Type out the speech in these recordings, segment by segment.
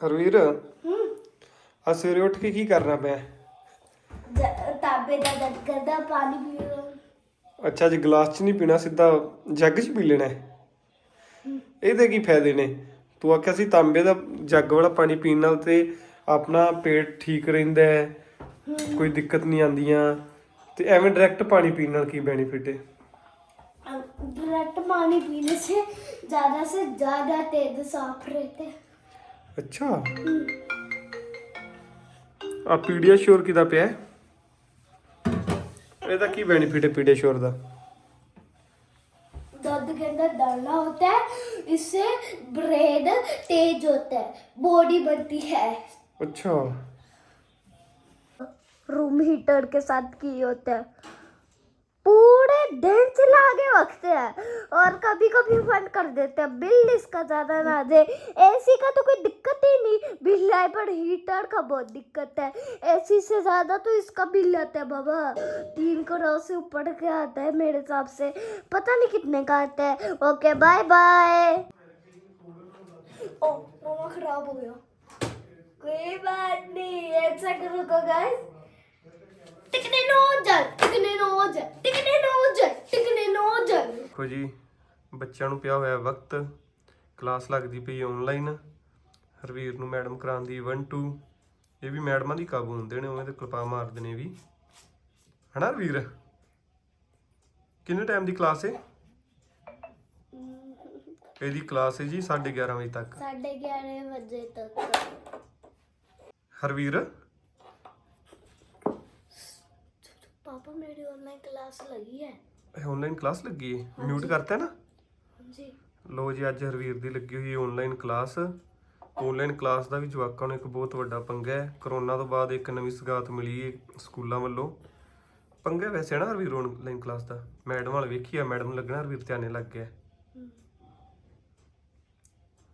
ਹਰਵੀਰ ਹੂੰ ਆ ਸਵੇਰੇ ਉੱਠ ਕੇ ਕੀ ਕਰਨਾ ਪਿਆ ਜ- ਤਾਬੇ ਦਾ ਦਦ ਕਰਦਾ ਪਾਣੀ ਪੀਓ ਅੱਛਾ ਜੀ ਗਲਾਸ 'ਚ ਨਹੀਂ ਪੀਣਾ ਸਿੱਧਾ ਜੱਗ 'ਚ ਪੀ ਲੈਣਾ ਹੈ ਇਹਦੇ ਕੀ ਫਾਇਦੇ ਨੇ ਤੂੰ ਆਖਿਆ ਸੀ ਤਾਂਬੇ ਦਾ ਜੱਗ ਵਾਲਾ ਪਾਣੀ ਪੀਣ ਨਾਲ ਤੇ ਆਪਣਾ ਪੇਟ ਠੀਕ ਰਹਿੰਦਾ ਹੈ ਕੋਈ ਦਿੱਕਤ ਨਹੀਂ ਆਉਂਦੀਆਂ ਤੇ ਐਵੇਂ ਡਾਇਰੈਕਟ ਪਾਣੀ ਪੀਣ ਨਾਲ ਕੀ ਬੈਨੀਫਿਟ ਹੈ डायरेक्ट पानी पीने से ज्यादा से ज्यादा तेज साफ रहते हैं। ਅੱਛਾ ਆ ਪੀਡੀਆਸ਼ੋਰ ਕਿਦਾ ਪਿਆ ਹੈ? ਇਹਦਾ ਕੀ ਬੈਨੀਫਿਟ ਹੈ ਪੀਡੀਆਸ਼ੋਰ ਦਾ दूध के अंदर डालना होता है इससे ब्रेड तेज होता है बॉडी बनती है ਅੱਛਾ रूम हीटर के साथ की होता है पूरे दिन चला के रखते हैं और कभी कभी बंद कर देते हैं। बिल इसका ज़्यादा ना दे। एसी का तो कोई दिक्कत ही नहीं। बिल आए पर हीटर का बहुत दिक्कत है। एसी से ज़्यादा तो इसका बिल आता है बाबा। तीन करोड़ से ऊपर के आता है मेरे हिसाब से। पता नहीं कितने का आता है। ओके बाय बाय ओ मामा खराब हो गया। कोई बात नहीं। सेकंड रुको गाइस ਦੇਖੋ ਜੀ ਬੱਚਿਆਂ ਨੂੰ ਪਿਆ ਹੋਇਆ ਵਕਤ ਕਲਾਸ ਲੱਗਦੀ ਪਈ ਆਨਲਾਈਨ ਹਰਵੀਰ ਨੂੰ ਮੈਡਮ ਕਰਾਉਂਦੀ 1 2 ਇਹ ਵੀ ਮੈਡਮਾਂ ਦੀ ਕਾਬੂ ਹੁੰਦੇ ਨੇ ਉਵੇਂ ਕਲਪਾ ਮਾਰਦੇ ਨੇ ਵੀ। ਹਨਾ ਹਰਵੀਰ? ਕਿੰਨੇ ਟਾਈਮ ਦੀ ਕਲਾਸ ਹੈ? ਇਹਦੀ ਕਲਾਸ ਹੈ ਜੀ 11:30 ਵਜੇ ਤੱਕ। 11:30 ਵਜੇ ਤੱਕ। ਹਰਵੀਰ? पापा मेरी ऑनलाइन क्लास लगी है ਇਹ ਆਨਲਾਈਨ ਕਲਾਸ ਲੱਗੀ ਹੈ ਮਿਊਟ ਕਰਤਾ ਨਾ हाँ जी ਲੋ ਜੀ ਅੱਜ ਹਰਵੀਰ ਦੀ ਲੱਗੀ ਹੋਈ ਆਨਲਾਈਨ ਕਲਾਸ ਆਨਲਾਈਨ ਕਲਾਸ ਦਾ ਵੀ ਜਵਾਕਾਂ ਨੂੰ ਇੱਕ ਬਹੁਤ ਵੱਡਾ ਪੰਗਾ ਹੈ ਕਰੋਨਾ ਤੋਂ ਬਾਅਦ ਇੱਕ ਨਵੀਂ ਸਗਾਤ ਮਿਲੀ ਹੈ ਸਕੂਲਾਂ ਵੱਲੋਂ ਪੰਗਾ ਵੈਸੇ ਨਾ ਹਰਵੀਰ ਆਨਲਾਈਨ ਕਲਾਸ ਦਾ ਮੈਡਮ ਵਾਲ ਵੇਖੀ ਆ ਮੈਡਮ ਨੂੰ ਲੱਗਣਾ ਹਰਵੀਰ ਧਿਆਨੇ ਲੱਗ ਗਿਆ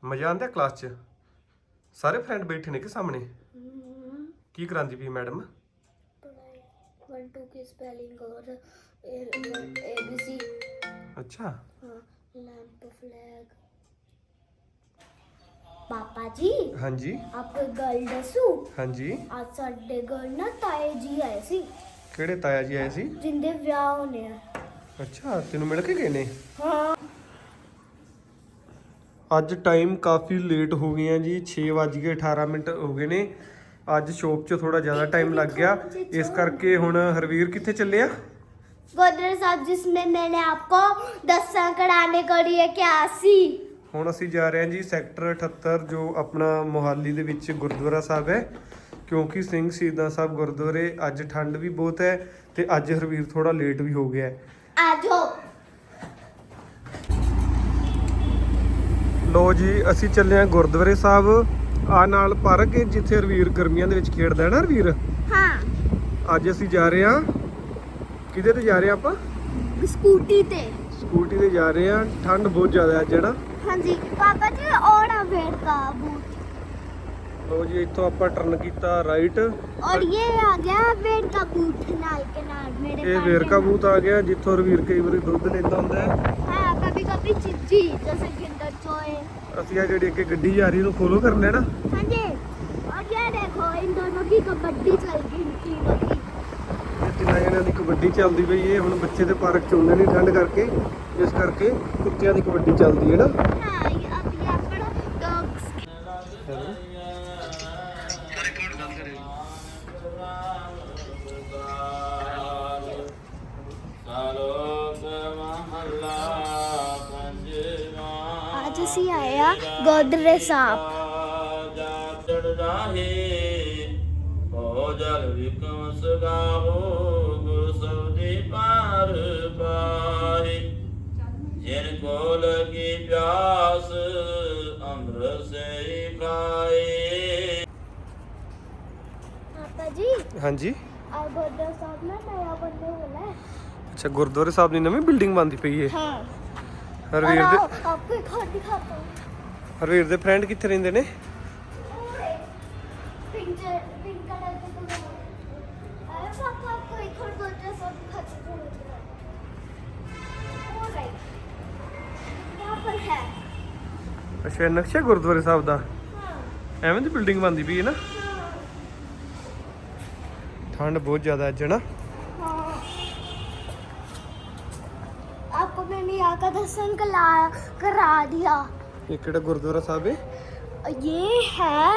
ਮਜ਼ਾ ਆਂਦਾ ਕਲਾਸ 'ਚ ਸਾਰੇ ਫਰੈਂਡ ਬੈਠੇ ਨੇ ਕਿ ਸਾਹਮਣੇ हम्म, ਕੀ ਕਰਾਂਦੀ ਪਈ ਮੈਡਮ पढ़ाई वन टू की स्पेलिंग और ए बी सी ਅੱਛਾ हाँ लैंप फ्लैग पापा जी ਹਾਂਜੀ आप गल दसू ਹਾਂਜੀ आज साडे घर ना ताए जी आए सी ਕਿਹੜੇ ਤਾਇਆ ਜੀ ਆਏ ਸੀ जिंदे ਵਿਆਹ ਹੋਣੇ ਆ ਅੱਛਾ ਤੈਨੂੰ ਮਿਲ ਕੇ ਗਏ ਨੇ ਹਾਂ ਅੱਜ ਟਾਈਮ ਕਾਫੀ ਲੇਟ ਹੋ ਗਏ ਆ ਜੀ 6:18 ਮਿੰਟ ਹੋ ਗਏ ਨੇ ਅੱਜ ਸ਼ੋਪ 'ਚ ਥੋੜਾ ਜ਼ਿਆਦਾ ਟਾਈਮ ਲੱਗ ਗਿਆ। ਇਸ ਕਰਕੇ ਹੁਣ ਹਰਵੀਰ ਕਿੱਥੇ ਚੱਲੇ ਆ ਗੁਰਦੁਆਰਾ ਸਾਹਿਬ ਜਿਸਮੇ ਮੈਨੇ ਆਪਕੋ ਦਸਾਂ ਕੜਾਣੇ ਕੜੀ ਹੈ ਕਿਆ ਸੀ? ਹੁਣ ਅਸੀਂ ਜਾ ਰਹੇ ਹਾਂ ਜੀ ਸੈਕਟਰ 78 ਜੋ ਆਪਣਾ ਮੁਹਾਲੀ ਦੇ ਵਿੱਚ ਗੁਰਦੁਆਰਾ ਸਾਹਿਬ ਹੈ। ਕਿਉਂਕਿ ਸਿੰਘ ਸ਼ਹੀਦਾਂ ਸਾਹਿਬ ਗੁਰਦੁਆਰੇ ਅੱਜ ਠੰਡ ਵੀ ਬਹੁਤ ਹੈ ਤੇ ਅੱਜ ਹਰਵੀਰ ਥੋੜਾ ਲੇਟ ਵੀ ਹੋ ਗਿਆ ਆਜੋ। ਲੋ ਜੀ ਅਸੀਂ ਚੱਲੇ ਹਾਂ ਗੁਰਦੁਆਰੇ ਸਾਹਿਬ। ਆ ਨਾਲ ਪਾਰਕ ਜਿੱਥੇ ਰਵੀਰ ਗਰਮੀਆਂ ਦੇ ਵਿੱਚ ਖੇਡਦਾ ਹੈ ਨਾ ਰਵੀਰ? ਹਾਂ। ਅੱਜ ਅਸੀਂ ਜਾ ਰਹੇ ਹਾਂ। ਕਿਹਦੇ ਤੇ ਜਾ ਰਹੇ ਆਪਾਂ? ਸਕੂਟੀ ਤੇ। ਸਕੂਟੀ ਤੇ ਜਾ ਰਹੇ ਹਾਂ। ਠੰਡ ਬਹੁਤ ਜ਼ਿਆਦਾ ਹੈ ਜਿਹੜਾ ਹਾਂਜੀ। ਪਾਪਾ ਜੀ ਔੜਾ ਵੇੜ ਦਾ ਬੂਟ ਲੋ ਜੀ ਇੱਥੋਂ ਆਪਾਂ ਟਰਨ ਕੀਤਾ ਰਾਈਟ ਔਰ ਇਹ ਆ ਗਿਆ ਵੇੜ ਦਾ ਬੂਟ ਨਾਲ ਕੇ ਮੇਰੇ ਇਹ ਵੇੜ ਦਾ ਬੂਟ ਆ ਗਿਆ ਜਿੱਥੋਂ ਰਵੀਰ ਕਈ ਵਾਰੀ ਦੁੱਧ ਲੈਂਦਾ ਹੁੰਦਾ ਹੈ। ਹਾਂ ਕਭੀ ਕਭੀ ਚੀਜੀ ਜਿਵੇਂ ਕਿੰਡਰ ਚੋਏ। ਅਸੀਂ ਆ ਜਿਹੜੀ ਅੱਗੇ ਗੱਡੀ ਜਾ ਰਹੀ ਨੂੰ ਫੋਲੋ ਕਰ ਲੈਣਾ हाँ जी और ये देखो इन दोनों की कबड्डी चल गई इन तीनों की ਇਹ ਤਿੰਨਾਂ ਜਣਿਆਂ ਦੀ ਕਬੱਡੀ ਚੱਲਦੀ ਪਈ ਹੈ ਹੁਣ ਬੱਚੇ ਦੇ ਪਾਰਕ ਚ ਹੁੰਦੇ ਨਹੀਂ ਠੰਡ ਕਰਕੇ ਇਸ ਕਰਕੇ ਕੁੱਤਿਆਂ ਦੀ ਕਬੱਡੀ ਚੱਲਦੀ ਹੈ ਨਾ हाँ ਅਸੀਂ ਆਏ ਗੋਦਰੇ ਸਾਹਿਬ। ਹਾਂਜੀ। ਆ ਗੋਦਰਾ ਸਾਹਿਬ ਨਾ ਨਵਾਂ ਬੰਦੇ ਹੋਣਾ। ਅੱਛਾ ਗੁਰਦੁਆਰੇ ਸਾਹਿਬ ਦੀ ਨਵੀਂ ਬਿਲਡਿੰਗ ਬਣਦੀ ਪਈ ਹੈ ਹਾਂ। ਹਰਵੀਰ और ਦੇ आओ, आपको एक और दिखाता हूँ ਹਰਵੀਰ ਦੇ ਫਰੈਂਡ ਕਿੱਥੇ ਰਹਿੰਦੇ ਨੇ पिंक पिंक कलर का तो अरे पापा आपको एक और गोदरे ਸਾਹਿਬ दिखाता हूँ ऑलराइट यहाँ पर है ਅੱਛਾ ਇਹ ਨਕਸ਼ਾ ਗੁਰਦੁਆਰੇ ਸਾਹਿਬ ਦਾ हाँ ਐਵੇਂ ਦੀ ਬਿਲਡਿੰਗ ਬਣਦੀ ਪਈ ਹੈ ਨਾ ਠੰਡ ਬਹੁਤ ਜ਼ਿਆਦਾ ਅੱਜ ਨਾ आपको मैंने यहाँ का दर्शन करा करा दिया ਇਹ ਕਿਹੜਾ ਗੁਰਦੁਆਰਾ ਸਾਹਿਬ ਹੈ ये है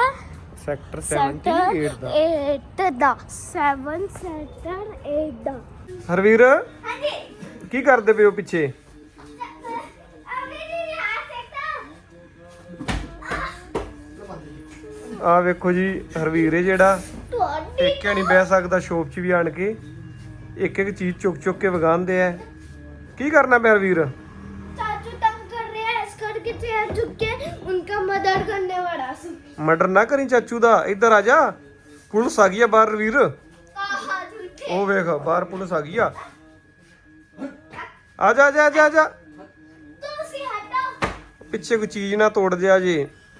sector 78 sector the at the seven sector at the Harvir हाँ जी ਕੀ ਕਰਦੇ ਪਏ ਹੋ ਪਿੱਛੇ अभी नहीं आ सकता ਆ ਵੇਖੋ ਜੀ ਹਰਵੀਰ ਹੈ ਜਿਹੜਾ ਤੁਹਾਡੀ ਇੱਕੇ ਨਹੀਂ ਬਹਿ ਸਕਦਾ ਸ਼ੋਪ 'ਚ ਵੀ ਆਣ ਕੇ ਇੱਕ ਇੱਕ ਚੀਜ਼ ਚੁੱਕ ਚੁੱਕ ਕੇ ਵਗਾਉਂਦੇ ਆ ਕੀ ਕਰਨਾ ਪਿਆ ਹਰਵੀਰ चाचू तंग कर रहे हैं इस करके चेयर झुक के उनका मदद करने वाला सी ਮਰਡਰ ਨਾ ਕਰੀ ਚਾਚੂ ਦਾ ਇੱਧਰ ਆ ਜਾ ਪੁਲਿਸ ਆ ਗਈ ਆ ਬਾਹਰ ਹਰਵੀਰ कहा झूठे ਉਹ ਵੇਖ ਬਾਹਰ ਪੁਲਿਸ ਆ ਗਈ ਆ ਆ ਜਾ ਆ ਜਾ ਆ ਜਾ, ਆ ਜਾ तो सी हटो ਪਿੱਛੇ ਕੋਈ ਚੀਜ਼ ਨਾ ਤੋੜ ਦਿਆ ਜੇ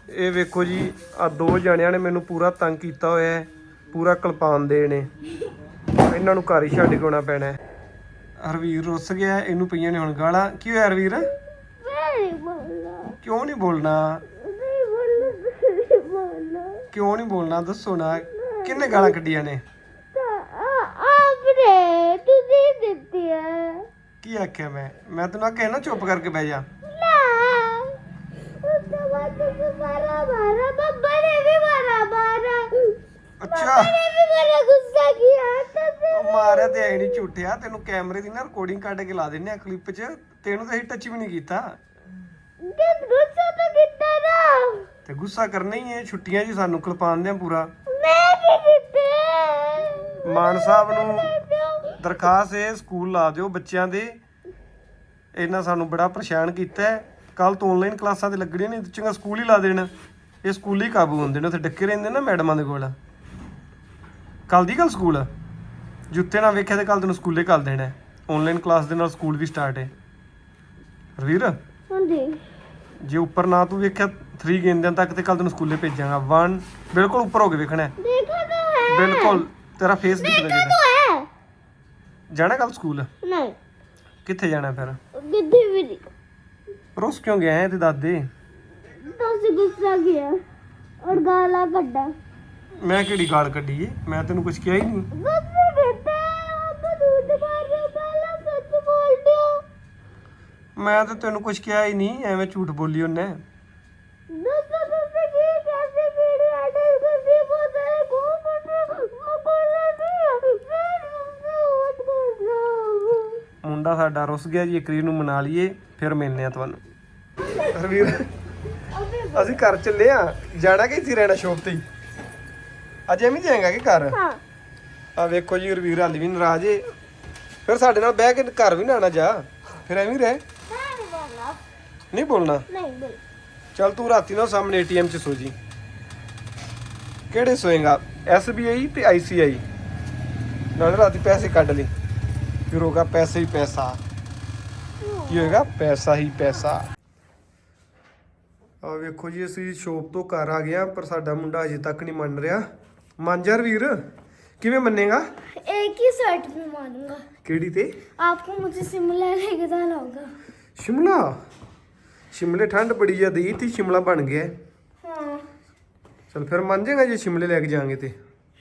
ਇਹ ਵੇਖੋ ਜੀ ਆ ਦੋ ਜਣਿਆਂ ਨੇ ਮੈਨੂੰ ਪੂਰਾ ਤੰਗ ਕੀਤਾ ਹੋਇਆ ਹੈ ਪੂਰਾ ਕਲਪਾਨ ਦੇ ਨੇ ਇਹਨਾਂ ਨੂੰ ਘਰ ਹੀ ਛੱਡ ਕੇ ਆਉਣਾ ਪੈਣਾ ਹੈ ਹਰਵੀਰ ਰੁੱਸ ਗਿਆ ਇਹਨੂੰ ਪਈਆਂ ਨੇ ਹੁਣ ਗਾਲਾਂ। ਕੀ ਹੋਇਆ ਹਰਵੀਰ? ਕਿਉਂ ਨਹੀਂ ਬੋਲਣਾ? ਕਿਉਂ ਨਹੀਂ ਬੋਲਣਾ? ਦੱਸੋ ਨਾ ਕਿੰਨੇ ਗਾਲਾਂ ਕੱਢੀਆਂ ਨੇ? ਆਪਰੇ ਤੂੰ ਦੇ ਕੀ ਆਖਿਆ ਮੈਂ? ਮੈਂ ਤੈਨੂੰ ਆਖਿਆ ਨਾ ਚੁੱਪ ਕਰਕੇ ਬਹਿ ਜਾ। ਨਾ ਉਹ ਤਾਂ ਬਾਤ ਮਾਰਾ ਮਾਰਾ ਅੱਛਾ। ਬੜਾ ਗੁੱਸਾ ਗਿਆ ਤਾਂ ਮਾਰਿਆ ਤੇ ਐ ਨਹੀਂ ਝੂਠਿਆ ਤੈਨੂੰ ਕੈਮਰੇ ਦੀ ਨਾ ਰਿਕਾਰਡਿੰਗ ਕੱਢ ਕੇ ਲਾ ਦਿੰਨੇ ਆ ਕਲਿੱਪ 'ਚ ਤੈਨੂੰ ਤਾਂ ਅਸੀਂ ਟੱਚ ਵੀ ਨਹੀਂ ਕੀਤਾ। ਗੰਦ ਗੁੱਸਾ ਤਾਂ ਕੀਤਾ ਨਾ। ਤੇ ਗੁੱਸਾ ਕਰਨਾ ਹੀ ਹੈ ਛੁੱਟੀਆਂ ਜੀ ਸਾਨੂੰ ਕਲਪਾਉਂਦੇ ਆ ਪੂਰਾ। ਮਾਨ ਸਾਹਿਬ ਨੂੰ ਦਰਖਾਸਤ ਹੈ ਸਕੂਲ ਲਾ ਦਿਓ ਬੱਚਿਆਂ ਦੇ। ਇਹਨਾਂ ਸਾਨੂੰ ਬੜਾ ਪਰੇਸ਼ਾਨ ਕੀਤਾ ਕੱਲ ਤੋਂ ਆਨਲਾਈਨ ਕਲਾਸਾਂ ਤੇ ਲੱਗਣੀਆਂ ਨੇ ਚੰਗਾ ਸਕੂਲ ਹੀ ਲਾ ਦੇਣਾ। ਇਹ ਸਕੂਲ ਹੀ ਕਾਬੂ ਹੁੰਦੇ ਨੇ ਉੱਥੇ ਡੱਕੇ ਰਹਿੰਦੇ ਨੇ ਮੈਡਮਾਂ ਦੇ ਕੋਲ। ਕੱਲ ਦੀ ਗੱਲ ਸਕੂਲ? ਆ ਜੁੱਤੇ ਨਾ ਵੇਖਿਆ ਤੇ ਕੱਲ ਤੈਨੂੰ ਸਕੂਲੇ ਕੱਲ ਦੇਣਾ। ਆਨਲਾਈਨ ਕਲਾਸ ਦੇ ਨਾਲ ਸਕੂਲ ਵੀ ਸਟਾਰਟ ਹੈ ਰਵੀਰ? ਹਾਂਜੀ। ਜੇ ਉੱਪਰ ਨਾ ਤੂੰ ਵੇਖਿਆ 3 ਗੇਂਦਾਂ ਤੱਕ ਤੇ ਕੱਲ ਤੈਨੂੰ ਸਕੂਲੇ ਭੇਜਾਂਗਾ। 1 ਬਿਲਕੁਲ ਉੱਪਰ ਹੋ ਕੇ ਵੇਖਣਾ ਹੈ। ਦੇਖਾ ਤਾਂ ਹੈ। ਬਿਲਕੁਲ ਤੇਰਾ ਫੇਸ ਦਿਖਦਾ ਜਿਹੜਾ ਹੈ। ਜਾਣਾ ਕੱਲ ਸਕੂਲ? ਨਹੀਂ। ਕਿੱਥੇ ਜਾਣਾ ਫਿਰ? ਕਿੱਥੇ ਵੀ ਨਹੀਂ। ਰੋਸ ਕਿਉਂ ਗਿਆ ਹੈ ਤੇ ਦਾਦੇ? ਤਾਂ ਉਸੇ ਗੁੱਸਾ ਗਿਆ। ਔਰ ਗਾਲਾਂ ਕੱਢਾ ਮੈਂ ਕਿਹੜੀ ਗਾਲ ਕੱਢੀ ਏ? ਮੈਂ ਤੈਨੂੰ ਕੁਝ ਕਿਹਾ ਹੀ ਨਹੀਂ। ਮੈਂ ਤਾਂ ਤੈਨੂੰ ਕੁਝ ਕਿਹਾ ਹੀ ਨਹੀਂ ਐਵੇਂ ਝੂਠ ਬੋਲੀ ਉਹਨੇ। ਮੁੰਡਾ ਸਾਡਾ ਰੁੱਸ ਗਿਆ ਜੀ ਇੱਕ ਨੂੰ ਮਨਾ ਲਈਏ ਫਿਰ ਮਿਲਨੇ ਆ ਤੁਹਾਨੂੰ। ਅਸੀਂ ਘਰ ਚੱਲੇ ਆ ਜਾਣਾ ਕਿ ਇੱਥੇ ਰਹਿਣਾ ਸ਼ੋਪ ਤੇ ਅਜੇ ਵੀ ਜਾਏਗਾ ਕਿ ਘਰ? ਹਾਂ। ਆ ਵੇਖੋ ਜੀ ਰਵੀਰ ਹਾਲੀ ਵੀ ਨਾਰਾਜ਼ ਏ। ਫਿਰ ਸਾਡੇ ਨਾਲ ਬਹਿ ਕੇ ਘਰ ਵੀ ਨਾ ਆਣਾ ਜਾ। ਫਿਰ ਐਵੇਂ ਹੀ ਰਹਿ। ਨਹੀਂ ਬੋਲਣਾ? ਨਹੀਂ ਬੋਲ। ਚਲ ਤੂੰ ਰਾਤੀ ਨਾਲ ਸਾਹਮਣੇ ਏਟੀਐਮ 'ਚ ਸੋ ਜੀ। ਕਿਹੜੇ ਸੋਏਗਾ? ਐਸਬੀਆਈ ਤੇ ਆਈਸੀਆਈ ਨਾਲ ਰਾਤੀ ਪੈਸੇ ਕੱਢ ਲਈ ਫਿਰ ਹੋਗਾ ਪੈਸੇ ਹੀ ਪੈਸਾ। ਕੀ ਹੋਏਗਾ? ਪੈਸਾ ਹੀ ਪੈਸਾ। ਆ ਵੇਖੋ ਜੀ ਅਸੀਂ ਸ਼ੋਪ ਤੋਂ ਘਰ ਆ ਗਏ ਪਰ ਸਾਡਾ ਮੁੰਡਾ ਅਜੇ ਤੱਕ ਨਹੀਂ ਮੰਨ ਰਿਹਾ। ਮਾਂਜਰ ਵੀਰ ਕਿਵੇਂ ਮੰਨੇਗਾ एक ही शर्ट में मानूंगा ਕਿਹੜੀ ਤੇ आपको मुझे शिमला लेके जाना होगा ਸ਼ਿਮਲਾ ਸ਼ਿਮਲੇ ਠੰਡ ਬੜੀ ਜ਼ਿਆਦਾ ਈ ਤੇ ਸ਼ਿਮਲਾ ਬਣ ਗਿਆ ਹੈ। हाँ ਚਲ ਫਿਰ ਮੰਨ ਜਾਏਗਾ ਜੇ ਸ਼ਿਮਲੇ ਲੈ ਕੇ ਜਾਵਾਂਗੇ ਤੇ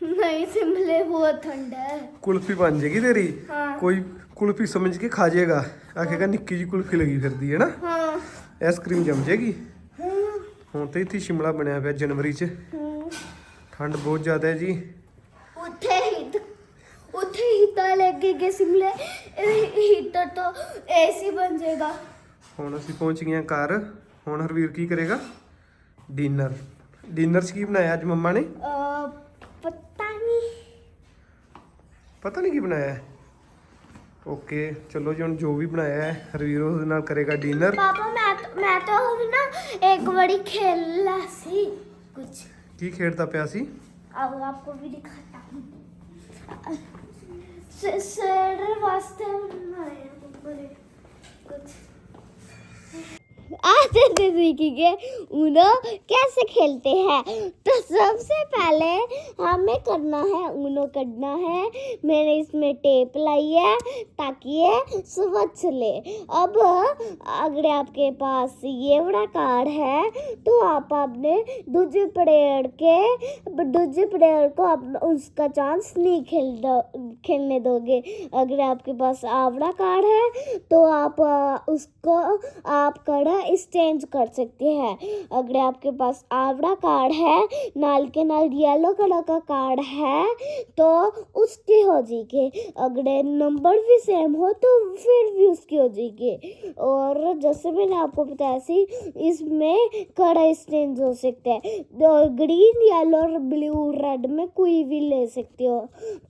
नहीं शिमले बहुत ठंडा है ਕੁਲਫੀ ਬਣ ਜਾਏਗੀ ਤੇਰੀ हाँ ਕੋਈ ਕੁਲਫੀ ਸਮਝ ਕੇ ਖਾ ਜਾਏਗਾ ਆਖੇਗਾ ਨਿੱਕੀ ਜੀ ਕੁਲਫੀ ਲੱਗੀ ਫਿਰਦੀ ਹੈ ਨਾ हाँ ਆਈਸਕ੍ਰੀਮ ਜੰਮ ਜਾਏਗੀ हाँ ਹੁਣ ਤੇ ਇੱਥੇ ਸ਼ਿਮਲਾ ਬਣਿਆ ਪਿਆ ਜਨਵਰੀ 'ਚ हाँ। ਠੰਡ ਬਹੁਤ ਜ਼ਿਆਦਾ ਹੈ ਜੀ। ਉੱਥੇ ਹੀ ਉੱਥੇ ਹੀ ਤਾਂ ਲੱਗੇਗੇ ਸਿਮਲੇ ਹੀਟਰ ਤੋਂ ਏਸੀ ਬਣ ਜਾਏਗਾ। ਹੁਣ ਅਸੀਂ ਪਹੁੰਚ ਗਏ ਹਾਂ ਘਰ। ਹੁਣ ਹਰਵੀਰ ਕੀ ਕਰੇਗਾ? ਡਿਨਰ। ਡਿਨਰ ਕੀ ਬਣਾਇਆ ਅੱਜ ਮੰਮਾ ਨੇ? ਪਤਾ ਨਹੀਂ। ਪਤਾ ਨਹੀਂ ਕੀ ਬਣਾਇਆ। ਓਕੇ ਚਲੋ ਜੀ ਹੁਣ ਜੋ ਵੀ ਬਣਾਇਆ ਹੈ ਹਰਵੀਰ ਉਹਦੇ ਨਾਲ ਕਰੇਗਾ ਡਿਨਰ। ਪਾਪਾ ਮੈਂ ਤਾਂ- ਮੈਂ ਤਾਂ ਹੁਣ ਨਾ ਇੱਕ ਵਾਰੀ ਖੇਲਾ ਸੀ। ਕੁਝ ਕੀ ਖੇਡਦਾ ਪਿਆ ਸੀ अब आपको भी दिखाता हूँ स- सर वास्ते बनाया बड़े कुछ आज से सीखेंगे उनो कैसे खेलते हैं? तो सबसे पहले हमें करना है उनो करना है। मैंने इसमें टेप लाई है ताकि ये स्वच्छ ले। अब अगर आपके पास ये बड़ा कार्ड है तो आप अपने दूसरे प्लेयर के दूसरे प्लेयर को अपना उसका चांस नहीं खेल दो, खेलने दोगे। अगर आपके पास आवड़ा कार्ड है तो आप, उसको आप कड़ा एक्सचेंज कर सकते हैं। अगर आपके पास आवड़ा कार्ड है, नाल के नाल येलो कलर का कार्ड है तो उसकी हो जाएगी। अगर नंबर भी सेम हो तो फिर भी उसकी हो जाएगी। और जैसे मैंने आपको बताया सी, इसमें कड़ा एक्सचेंज हो सकता है। ग्रीन येलो और ब्लू रेड में कोई भी ले सकते हो।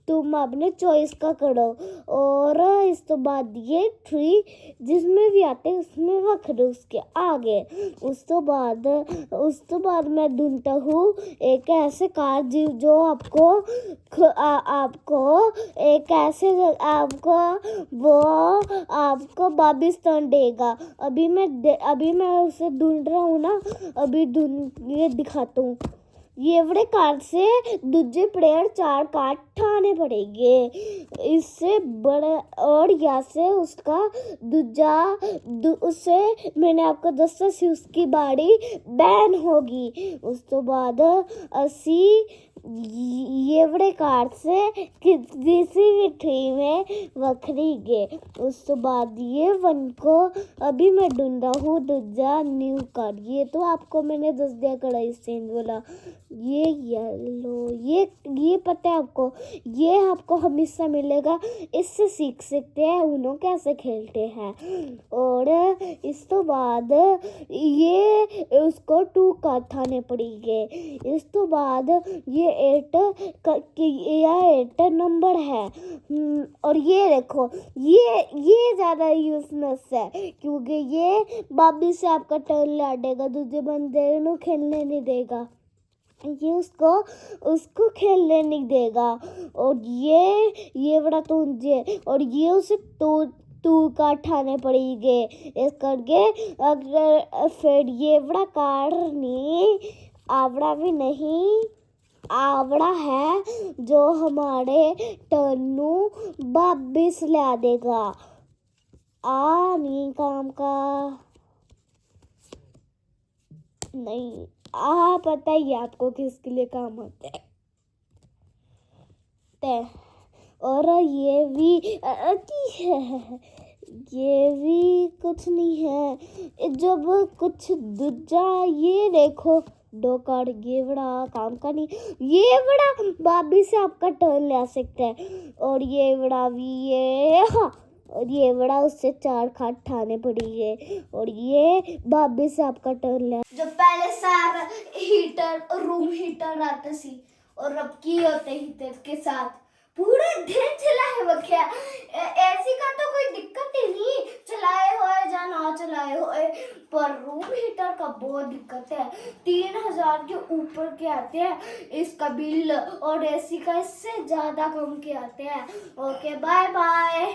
तुम अपने चॉइस का करो। और इस तो बाद ये थ्री जिसमें भी आते हैं, उसमें रख दो उसके आगे। उस तो बाद उस तो बाद मैं ढूंढता हूँ एक ऐसे कार जी आपको आ, आपको एक ऐसे आपको वो आपको बाबिस टर्न देगा। अभी मैं अभी मैं उसे ढूंढ रहा हूँ ना अभी ढूंढ ये दिखाता हूँ। ये बड़े कार्ड से दूजे प्लेयर चार कार्ड ठाने पड़ेंगे। इससे बड़ा और यहाँ से उसका दूजा दू, उससे मैंने आपको दसा सी उसकी बाड़ी बैन होगी। उस तो बाद असी ये बड़े कार्ड से किसी भी ट्री में वखरी गए उस तो बाद ये वन को अभी मैं ढूंढा हूँ दूजा न्यू कार्ड ये तो आपको मैंने दस दिया कड़ा चेंज बोला। ये येलो ये ये पता है आपको ये आपको हमेशा मिलेगा इससे सीख सकते हैं उन्हों कैसे खेलते हैं। और इस तो बाद ये उसको टू कार्ड थाने पड़ेंगे इस तो बाद ये एट यह एट नंबर है। हम्म, और ये देखो ये ये ज़्यादा यूजलेस है क्योंकि ये बाबी से आपका टर्न लाडेगा दूसरे बंदे को खेलने नहीं देगा। ये उसको उसको खेलने नहीं देगा। और ये ये बड़ा तुंजे, और ये उसे तो तू का ठाने पड़ेंगे। इस करके अगर, फिर ये बड़ा कार नहीं आवड़ा भी नहीं, आवड़ा है जो हमारे टर्नू वापिस ला देगा। आ, नहीं काम का। नहीं। आ पता ही है आपको किसके लिए काम होता है। ते, और ये भी अति है? ये भी कुछ नहीं है। जब कुछ दूजा ये देखो, दो ये बड़ा काम का नहीं। ये बड़ा बाबी से आपका टर्न ले सकता है। और ये बड़ा भी, ये हाँ। और ये बड़ा, उससे चार खाट ठाने पड़ी है। और ये बाबी से आपका टर्न लिया जो पहले सार हीटर रूम हीटर आता सी, और अब की होते हीटर के साथ। पूरे दिन चलाए बख्या। ऐसी का तो कोई दिक्कत ही नहीं। चलाए होए या ना चलाए होए, पर रूम हीटर का बहुत दिक्कत है। तीन हज़ार के ऊपर के आते हैं इसका बिल और एसी का इससे ज़्यादा कम के आते हैं। Okay bye bye